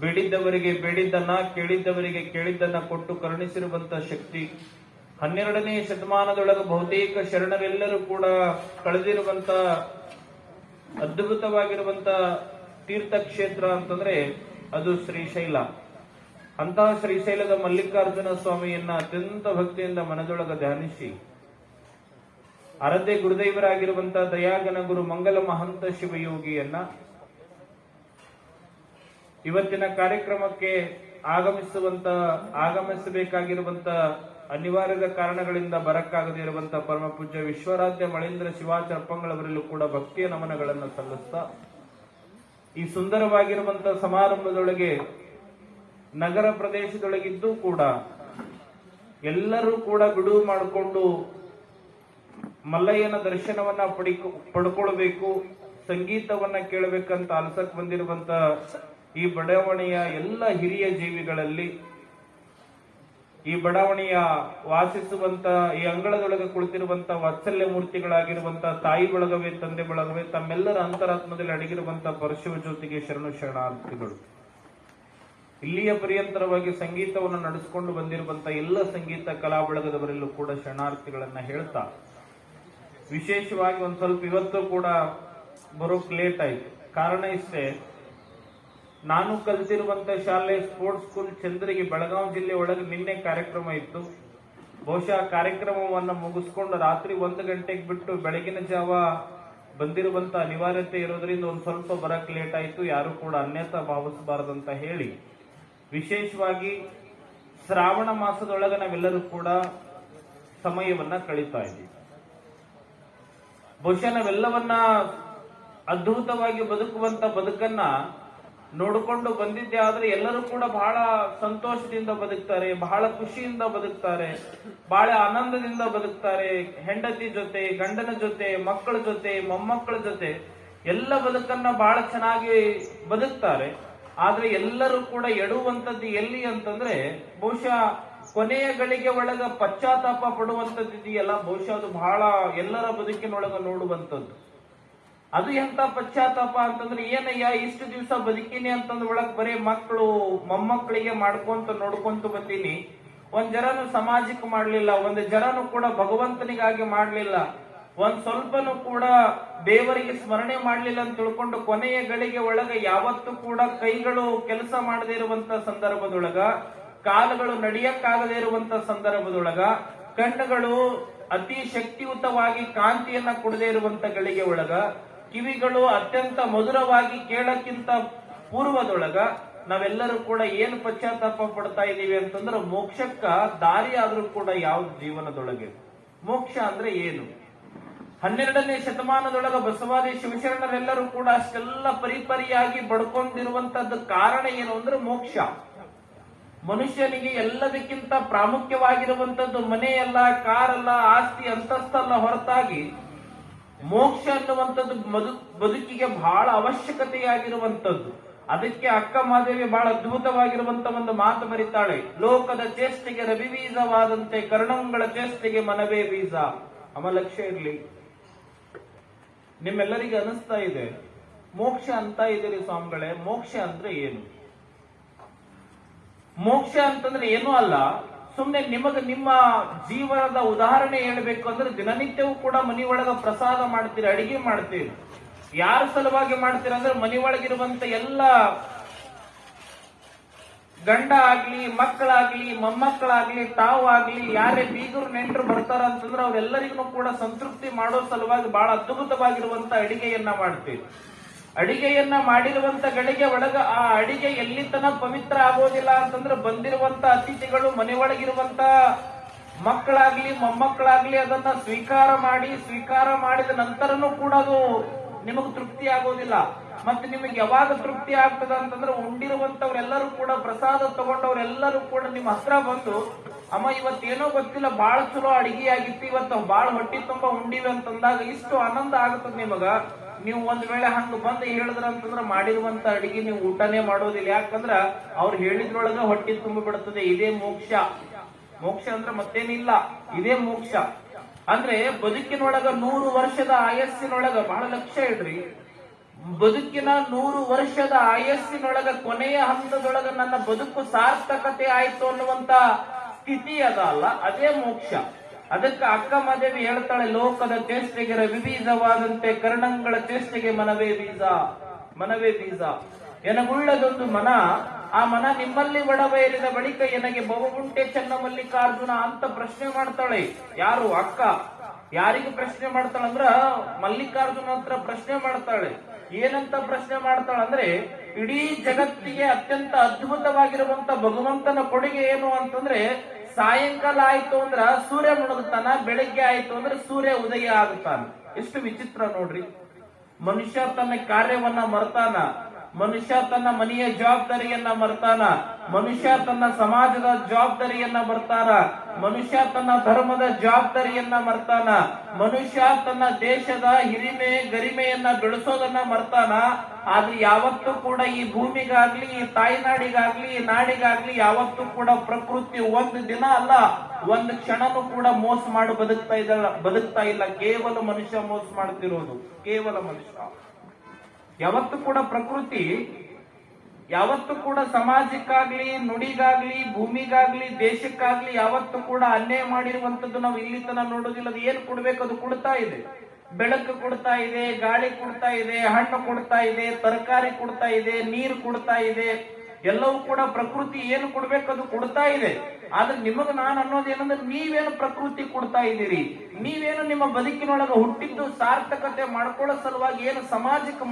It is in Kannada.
ಬೇಡಿದ್ದವರಿಗೆ ಬೇಡಿದ್ದನ್ನ, ಕೇಳಿದ್ದವರಿಗೆ ಕೇಳಿದ್ದನ್ನ ಕೊಟ್ಟು ಕರುಣಿಸಿರುವಂತಹ ಶಕ್ತಿ. ಹನ್ನೆರಡನೇ ಶತಮಾನದೊಳಗೆ ಬಹುತೇಕ ಶರಣರೆಲ್ಲರೂ ಕೂಡ ಕಳೆದಿರುವಂತ, ಅದ್ಭುತವಾಗಿರುವಂತ ತೀರ್ಥಕ್ಷೇತ್ರ ಅಂತಂದ್ರೆ ಅದು ಶ್ರೀಶೈಲ. ಅಂತಹ ಶ್ರೀಶೈಲದ ಮಲ್ಲಿಕಾರ್ಜುನ ಸ್ವಾಮಿಯನ್ನ ಅತ್ಯಂತ ಭಕ್ತಿಯಿಂದ ಮನದೊಳಗ ಧ್ಯಾನಿಸಿ ಅರದೇ ಗುರುದೇವರಾಗಿರುವಂತಹ ದಯಾಗನ ಗುರು ಮಂಗಲ ಮಹಂತ ಶಿವಯೋಗಿಯನ್ನ ಇವತ್ತಿನ ಕಾರ್ಯಕ್ರಮಕ್ಕೆ ಆಗಮಿಸುವಂತ, ಆಗಮಿಸಬೇಕಾಗಿರುವಂತ ಅನಿವಾರ್ಯದ ಕಾರಣಗಳಿಂದ ಬರಕ್ಕಾಗದೇ ಇರುವಂತ ಪರಮ ಪೂಜ್ಯ ವಿಶ್ವರಾಧ್ಯ ಮಳೇಂದ್ರ ಶಿವಾಚರ್ಪಂಗಳವರಲ್ಲೂ ಕೂಡ ಭಕ್ತಿಯ ನಮನಗಳನ್ನು ಸಲ್ಲಿಸ್ತಾ, ಈ ಸುಂದರವಾಗಿರುವಂತ ಸಮಾರಂಭದೊಳಗೆ ನಗರ ಪ್ರದೇಶದೊಳಗಿದ್ದು ಕೂಡ ಎಲ್ಲರೂ ಕೂಡ ಬಿಡುವು ಮಾಡಿಕೊಂಡು ಮಲ್ಲಯ್ಯನ ದರ್ಶನವನ್ನ ಪಡಿಕೊ, ಪಡ್ಕೊಳ್ಬೇಕು, ಸಂಗೀತವನ್ನ ಕೇಳಬೇಕಂತ ಅಲಸಕ್ ಬಂದಿರುವಂತ ಈ ಬಡಾವಣೆಯ ಎಲ್ಲ ಹಿರಿಯ ಜೀವಿಗಳಲ್ಲಿ ಈ ಬಡಾವಣೆಯ ವಾಸಿಸುವಂತ, ಈ ಅಂಗಳದೊಳಗೆ ಕುಳಿತಿರುವಂತ ವಾತ್ಸಲ್ಯ ಮೂರ್ತಿಗಳಾಗಿರುವಂತ ತಾಯಿ ಬಳಗವೇ, ತಂದೆ ಬಳಗವೇ, ತಮ್ಮೆಲ್ಲರ ಅಂತರಾತ್ಮದಲ್ಲಿ ಅಡಗಿರುವಂತ ಪರಶಿವ ಜ್ಯೋತಿಗೆ ಶರಣು ಶರಣಾರ್ಥಿಗಳು. ಇಲ್ಲಿಯ ಪರ್ಯಂತರವಾಗಿ ಸಂಗೀತವನ್ನು ನಡೆಸಿಕೊಂಡು ಬಂದಿರುವಂತ ಎಲ್ಲ ಸಂಗೀತ ಕಲಾ ಬಳಗದವರಲ್ಲೂ ಕೂಡ ಶರಣಾರ್ಥಿಗಳನ್ನ ಹೇಳ್ತಾ, ವಿಶೇಷವಾಗಿ ಒಂದ್ ಸ್ವಲ್ಪ ಇವತ್ತು ಕೂಡ ಬರೋಕ್ ಲೇಟ್ ಆಯ್ತು. ಕಾರಣ ಇಷ್ಟೇ ನಾನು ಕಲಿತಿರುವಂತ ಶಾಲೆ ಸ್ಪೋರ್ಟ್ಸ್ ಸ್ಕೂಲ್ ಚಂದ್ರಿಗೆ ಬೆಳಗಾವಿ ಜಿಲ್ಲೆ ಒಳಗೆ ನಿನ್ನೆ ಕಾರ್ಯಕ್ರಮ ಇತ್ತು. ಬಹುಶಃ ಕಾರ್ಯಕ್ರಮವನ್ನು ಮುಗಿಸ್ಕೊಂಡು ರಾತ್ರಿ ಒಂದು ಗಂಟೆಗೆ ಬಿಟ್ಟು ಬೆಳಗಿನ ಜಾವ ಬಂದಿರುವಂತ ಅನಿವಾರ್ಯತೆ ಇರೋದ್ರಿಂದ ಒಂದು ಸ್ವಲ್ಪ ಬರಕ್ ಲೇಟ್ ಆಯ್ತು. ಯಾರು ಕೂಡ ಭಾವಿಸಬಾರದು ಭಾವಿಸಬಾರದಂತ ಹೇಳಿ. ವಿಶೇಷವಾಗಿ ಶ್ರಾವಣ ಮಾಸದೊಳಗೆ ನಾವೆಲ್ಲರೂ ಕೂಡ ಸಮಯವನ್ನ ಕಳೀತಾ ಇದ್ದೀವಿ. ಬಹುಶಃ ನಾವೆಲ್ಲವನ್ನ ಅದ್ಭುತವಾಗಿ ಬದುಕುವಂತ ಬದುಕನ್ನ ನೋಡಿಕೊಂಡು ಬಂದಿದ್ದೆ ಆದ್ರೆ ಎಲ್ಲರೂ ಕೂಡ ಬಹಳ ಸಂತೋಷದಿಂದ ಬದುಕ್ತಾರೆ, ಬಹಳ ಖುಷಿಯಿಂದ ಬದುಕ್ತಾರೆ, ಬಹಳ ಆನಂದದಿಂದ ಬದುಕ್ತಾರೆ. ಹೆಂಡತಿ ಜೊತೆ, ಗಂಡನ ಜೊತೆ, ಮಕ್ಕಳ ಜೊತೆ, ಮೊಮ್ಮಕ್ಕಳ ಜೊತೆ ಎಲ್ಲ ಬದುಕನ್ನ ಬಹಳ ಚೆನ್ನಾಗಿ ಬದುಕ್ತಾರೆ. ಆದ್ರೆ ಎಲ್ಲರೂ ಕೂಡ ಎಡುವಂತದ್ದು ಎಲ್ಲಿ ಅಂತಂದ್ರೆ, ಬಹುಶಃ ಕೊನೆಯ ಗಳಿಗೆ ಒಳಗ ಪಶ್ಚಾತ್ತಾಪ ಪಡುವಂತದ್ದು ಇದೆಯಲ್ಲ ಬಹುಶಃ ಅದು ಬಹಳ ಎಲ್ಲರ ಬದುಕಿನೊಳಗ ನೋಡುವಂತದ್ದು. ಅದು ಎಂತ ಪಶ್ಚಾತ್ತಾಪ ಅಂತಂದ್ರೆ ಏನಯ್ಯ ಇಷ್ಟು ದಿವಸ ಬದುಕಿನಿ ಅಂತಂದ್ ಒಳಗ್ ಬರೀ ಮಕ್ಕಳು ಮೊಮ್ಮಕ್ಕಳಿಗೆ ಮಾಡ್ಕೊಂತ ನೋಡ್ಕೊಂತ ಬತ್ತೀನಿ. ಒಂದ್ ಜರನು ಸಮಾಜಕ್ಕೆ ಮಾಡ್ಲಿಲ್ಲ, ಒಂದ್ ಜರನು ಕೂಡ ಭಗವಂತನಿಗಾಗಿ ಮಾಡ್ಲಿಲ್ಲ. ಒಂದ್ ಸ್ವಲ್ಪನೂ ಕೂಡ ದೇವರಿಗೆ ಸ್ಮರಣೆ ಮಾಡ್ಲಿಲ್ಲ ಅಂತ ತಿಳ್ಕೊಂಡು ಕೊನೆಯ ಗಳಿಗೆ ಒಳಗ ಯಾವತ್ತೂ ಕೂಡ ಕೈಗಳು ಕೆಲಸ ಮಾಡದೇ ಇರುವಂತ ಸಂದರ್ಭದೊಳಗ, ಕಾಲುಗಳು ನಡೆಯಕ್ಕಾಗದೇ ಇರುವಂತ ಸಂದರ್ಭದೊಳಗ, ಕಣ್ಣುಗಳು ಅತಿ ಶಕ್ತಿಯುತವಾಗಿ ಕಾಂತಿಯನ್ನ ಕೊಡದೇ ಇರುವಂತ ಗಳಿಗೆ ಒಳಗ ಕಿವಿಗಳು ಅತ್ಯಂತ ಮಧುರವಾಗಿ ಕೇಳಕ್ಕಿಂತ ಪೂರ್ವದೊಳಗ ನಾವೆಲ್ಲರೂ ಕೂಡ ಏನು ಪಶ್ಚಾತ್ತಾಪ ಪಡ್ತಾ ಇದ್ದೀವಿ ಅಂತಂದ್ರೆ ಮೋಕ್ಷಕ್ಕ ದಾರಿ ಆದ್ರೂ ಕೂಡ ಯಾವ ಜೀವನದೊಳಗೆ? ಮೋಕ್ಷ ಅಂದ್ರೆ ಏನು? ಹನ್ನೆರಡನೇ ಶತಮಾನದೊಳಗ ಬಸವಾದಿ ಶಿವಶರಣರೆಲ್ಲರೂ ಕೂಡ ಅಷ್ಟೆಲ್ಲ ಪರಿಪರಿಯಾಗಿ ಬಡ್ಕೊಂಡಿರುವಂತದ್ದು ಕಾರಣ ಏನು ಅಂದ್ರೆ ಮೋಕ್ಷ. ಮನುಷ್ಯನಿಗೆ ಎಲ್ಲದಕ್ಕಿಂತ ಪ್ರಾಮುಖ್ಯವಾಗಿರುವಂತದ್ದು ಮನೆಯಲ್ಲ, ಕಾರಲ್ಲ, ಆಸ್ತಿ, ಅಂತಸ್ತಲ್ಲ ಹೊರತಾಗಿ ಮೋಕ್ಷ ಅನ್ನುವಂಥದ್ದು ಮದು, ಬದುಕಿಗೆ ಬಹಳ ಅವಶ್ಯಕತೆಯಾಗಿರುವಂಥದ್ದು. ಅದಕ್ಕೆ ಅಕ್ಕ ಮಾದೇವಿ ಬಹಳ ಅದ್ಭುತವಾಗಿರುವಂತ ಒಂದು ಮಾತು ಬರೀತಾಳೆ. ಲೋಕದ ಚೇಷ್ಟೆಗೆ ರವಿಬೀಜವಾದಂತೆ ಕರ್ಣಂಗಳ ಚೇಷ್ಟೆಗೆ ಮನವೇ ಬೀಜ. ಅಮಲಕ್ಷ್ಯ ಇರ್ಲಿ. ನಿಮ್ಮೆಲ್ಲರಿಗೆ ಅನಿಸ್ತಾ ಇದೆ? ಮೋಕ್ಷ ಅಂತ ಇದೀರಿ ಸ್ವಾಮಿಗಳೇ, ಮೋಕ್ಷ ಅಂದ್ರೆ ಏನು? ಮೋಕ್ಷ ಅಂತಂದ್ರೆ ಏನೂ ಅಲ್ಲ. ಸುಮ್ನೆ ನಿಮಗೆ ನಿಮ್ಮ ಜೀವನದ ಉದಾಹರಣೆ ಹೇಳ್ಬೇಕು ಅಂದ್ರೆ ದಿನನಿತ್ಯವೂ ಕೂಡ ಮನಿ ಒಳಗ ಪ್ರಸಾದ ಮಾಡ್ತೀರಿ, ಅಡಿಗೆ ಮಾಡ್ತೀರಿ. ಯಾರ ಸಲುವಾಗಿ ಮಾಡ್ತೀರ ಅಂದ್ರೆ ಮನಿ ಒಳಗಿರುವಂತ ಎಲ್ಲ ಗಂಡ ಆಗ್ಲಿ, ಮಕ್ಕಳಾಗ್ಲಿ, ಮೊಮ್ಮಕ್ಕಳಾಗ್ಲಿ ತಾವು ಆಗ್ಲಿ ಯಾರೇ ಬೀಗರು ನೆಂಟರು ಬರ್ತಾರ ಅಂತಂದ್ರೆ ಅವರೆಲ್ಲರಿಗೂ ಕೂಡ ಸಂತೃಪ್ತಿ ಮಾಡೋ ಸಲುವಾಗಿ ಬಹಳ ಅದ್ಭುತವಾಗಿರುವಂತ ಅಡಿಗೆಯನ್ನ ಮಾಡ್ತೀವಿ ಅಡಿಗೆಯನ್ನ ಮಾಡಿರುವಂತ ಗಳಿಗೆ ಒಳಗ ಆ ಅಡಿಗೆ ಎಲ್ಲಿ ತನ ಪವಿತ್ರ ಆಗೋದಿಲ್ಲ ಅಂತಂದ್ರೆ ಬಂದಿರುವಂತ ಅತಿಥಿಗಳು ಮನೆ ಒಳಗಿರುವಂತ ಮಕ್ಕಳಾಗ್ಲಿ, ಮೊಮ್ಮಕ್ಕಳಾಗ್ಲಿ ಅದನ್ನ ಸ್ವೀಕಾರ ಮಾಡಿ, ಸ್ವೀಕಾರ ಮಾಡಿದ ನಂತರನೂ ಕೂಡ ಅದು ನಿಮಗ್ ತೃಪ್ತಿ ಆಗೋದಿಲ್ಲ. ಮತ್ತೆ ನಿಮಗೆ ಯಾವಾಗ ತೃಪ್ತಿ ಆಗ್ತದ ಅಂತಂದ್ರೆ ಉಂಡಿರುವಂತವ್ರೆಲ್ಲರೂ ಕೂಡ, ಪ್ರಸಾದ ತಗೊಂಡವ್ರೆಲ್ಲರೂ ಕೂಡ ನಿಮ್ಮ ಹತ್ರ ಬಂದು, ಅಮ್ಮ, ಇವತ್ತೇನೋ ಗೊತ್ತಿಲ್ಲ, ಬಾಳ ಚಲೋ ಅಡಿಗೆ ಆಗಿತ್ತು ಇವತ್ತು ಬಾಳ ಹೊಟ್ಟಿ ತುಂಬಾ ಉಂಡಿವಿ ಅಂತಂದಾಗ ಇಷ್ಟು ಆನಂದ ಆಗುತ್ತದೆ ನಿಮಗ? ನೀವು ಒಂದ್ ವೇಳೆ ಹಂಗ ಬಂದು ಹೇಳಿದ್ರ ಅಂತಂದ್ರ ಮಾಡಿರುವಂತ ಅಡಿಗೆ ನೀವು ಊಟನೇ ಮಾಡೋದಿಲ್ಲ. ಯಾಕಂದ್ರ ಅವ್ರು ಹೇಳಿದ್ರೊಳಗ ಹೊಟ್ಟಿ ತುಂಬ ಬಿಡುತ್ತದೆ ಇದೇ ಮೋಕ್ಷ. ಮೋಕ್ಷ ಅಂದ್ರೆ ಮತ್ತೇನಿಲ್ಲ. ಇದೇ ಮೋಕ್ಷ. ಅಂದ್ರೆ ಬದುಕಿನೊಳಗ ನೂರು ವರ್ಷದ ಆಯಸ್ಸಿನೊಳಗ ಬಹಳ ಲಕ್ಷ್ಯ ಇಡ್ರಿ. ಬದುಕಿನ ನೂರು ವರ್ಷದ ಆಯಸ್ಸಿನೊಳಗ ಕೊನೆಯ ಹಂತದೊಳಗ ನನ್ನ ಬದುಕು ಸಾರ್ಥಕತೆ ಆಯ್ತು ಅನ್ನುವಂತ ಸ್ಥಿತಿ ಅದ ಅಲ್ಲ. ಅದೇ ಮೋಕ್ಷ. ಅದಕ್ಕೆ ಅಕ್ಕ ಮಾದೇವಿ ಹೇಳ್ತಾಳೆ, ಲೋಕದ ಚೇಷ್ಟೆಗೆ ರವಿಬೀಜವಾದಂತೆ ಕರ್ಣಂಗಳ ಚೇಷ್ಟೆಗೆ ಮನವೇ ಬೀಜ ಮನವೇ ಬೀಜ. ಎನಗುಳ್ಳದೊಂದು ಮನ, ಆ ಮನ ನಿಮ್ಮಲ್ಲಿ ಒಡಬೇರಿದ ಬಳಿಕ ಎನಗೆ ಬಹುಗುಂಟೆ ಚೆನ್ನ ಮಲ್ಲಿಕಾರ್ಜುನ ಅಂತ ಪ್ರಶ್ನೆ ಮಾಡ್ತಾಳೆ. ಯಾರು? ಅಕ್ಕ. ಯಾರಿಗೂ ಪ್ರಶ್ನೆ ಮಾಡ್ತಾಳಂದ್ರ ಮಲ್ಲಿಕಾರ್ಜುನ ಹತ್ರ ಪ್ರಶ್ನೆ ಮಾಡ್ತಾಳೆ. ಏನಂತ ಪ್ರಶ್ನೆ ಮಾಡ್ತಾಳೆ ಅಂದ್ರೆ, ಇಡೀ ಜಗತ್ತಿಗೆ ಅತ್ಯಂತ ಅದ್ಭುತವಾಗಿರುವಂತ ಭಗವಂತನ ಕೊಡುಗೆ ಏನು ಅಂತಂದ್ರೆ ಸಾಯಂಕಾಲ ಆಯ್ತು ಅಂದ್ರ ಸೂರ್ಯ ಮುಳುಗುತ್ತಾನ, ಬೆಳಿಗ್ಗೆ ಆಯ್ತು ಅಂದ್ರೆ ಸೂರ್ಯ ಉದಯ ಆಗುತ್ತಾನ. ಎಷ್ಟು ವಿಚಿತ್ರ ನೋಡ್ರಿ. ಮನುಷ್ಯ ತನ್ನ ಕಾರ್ಯವನ್ನ ಮರ್ತಾನ, ಮನುಷ್ಯ ತನ್ನ ಮನೆಯ ಜವಾಬ್ದಾರಿಯನ್ನ ಮರ್ತಾನ, ಮನುಷ್ಯ ತನ್ನ ಸಮಾಜದ ಜವಾಬ್ದಾರಿಯನ್ನ ಬರ್ತಾನ ಮನುಷ್ಯ ತನ್ನ ಧರ್ಮದ ಜವಾಬ್ದಾರಿಯನ್ನ ಮರ್ತಾನ. ಮನುಷ್ಯ ತನ್ನ ದೇಶದ ಹಿರಿಮೆ, ಗರಿಮೆಯನ್ನ ಬೆಳೆಸೋದನ್ನ ಮರ್ತಾನ. ಆದ್ರೆ ಯಾವತ್ತೂ ಕೂಡ ಈ ಭೂಮಿಗಾಗ್ಲಿ, ಈ ತಾಯ್ನಾಡಿಗಾಗ್ಲಿ, ಈ ನಾಡಿಗಾಗ್ಲಿ ಯಾವತ್ತೂ ಕೂಡ ಪ್ರಕೃತಿ ಒಂದು ದಿನ ಅಲ್ಲ, ಒಂದು ಕ್ಷಣನೂ ಕೂಡ ಮೋಸ ಮಾಡಿ ಬದುಕ್ತಾ ಇದ್ದಲ್ಲ ಬದುಕ್ತಾ ಇಲ್ಲ. ಕೇವಲ ಮನುಷ್ಯ ಮೋಸ ಮಾಡ್ತಿರೋದು. ಕೇವಲ ಮನುಷ್ಯ. ಯಾವತ್ತು ಕೂಡ ಪ್ರಕೃತಿ ಯಾವತ್ತು ಕೂಡ ಸಮಾಜಕ್ಕಾಗ್ಲಿ, ನುಡಿಗಾಗ್ಲಿ, ಭೂಮಿಗಾಗ್ಲಿ, ದೇಶಕ್ಕಾಗ್ಲಿ ಯಾವತ್ತು ಕೂಡ ಅನ್ಯಾಯ ಮಾಡಿರುವಂತದ್ದು ನಾವು ಇಲ್ಲಿ ತನ ನೋಡೋದಿಲ್ಲ. ಅದು ಏನು ಕೊಡ್ಬೇಕು? ಅದು ಕೊಡ್ತಾ ಇದೆ. ಬೆಳಕು ಕೊಡ್ತಾ ಇದೆ, ಗಾಳಿ ಕೊಡ್ತಾ ಇದೆ, ಹಣ್ಣು ಕೊಡ್ತಾ ಇದೆ, ತರಕಾರಿ ಕೊಡ್ತಾ ಇದೆ, ನೀರು ಕೊಡ್ತಾ ಇದೆ. ಎಲ್ಲವೂ ಕೂಡ ಪ್ರಕೃತಿ ಏನು ಕೊಡ್ಬೇಕು? ಅದು ಕೊಡ್ತಾ ಇದೆ. ಆದ್ರೆ ನಿಮಗ ನಾನು ಅನ್ನೋದೇನಂದ್ರೆ ನೀವೇನು ಪ್ರಕೃತಿ ಕೊಡ್ತಾ ಇದ್ದೀರಿ? ನೀವೇನು ನಿಮ್ಮ ಬದುಕಿನೊಳಗೆ ಹುಟ್ಟಿದ್ದು ಸಾರ್ಥಕತೆ ಮಾಡ್ಕೊಳ್ಳೋ ಸಲುವಾಗಿ ಏನು ಸಮಾಜಕ್ಕೆ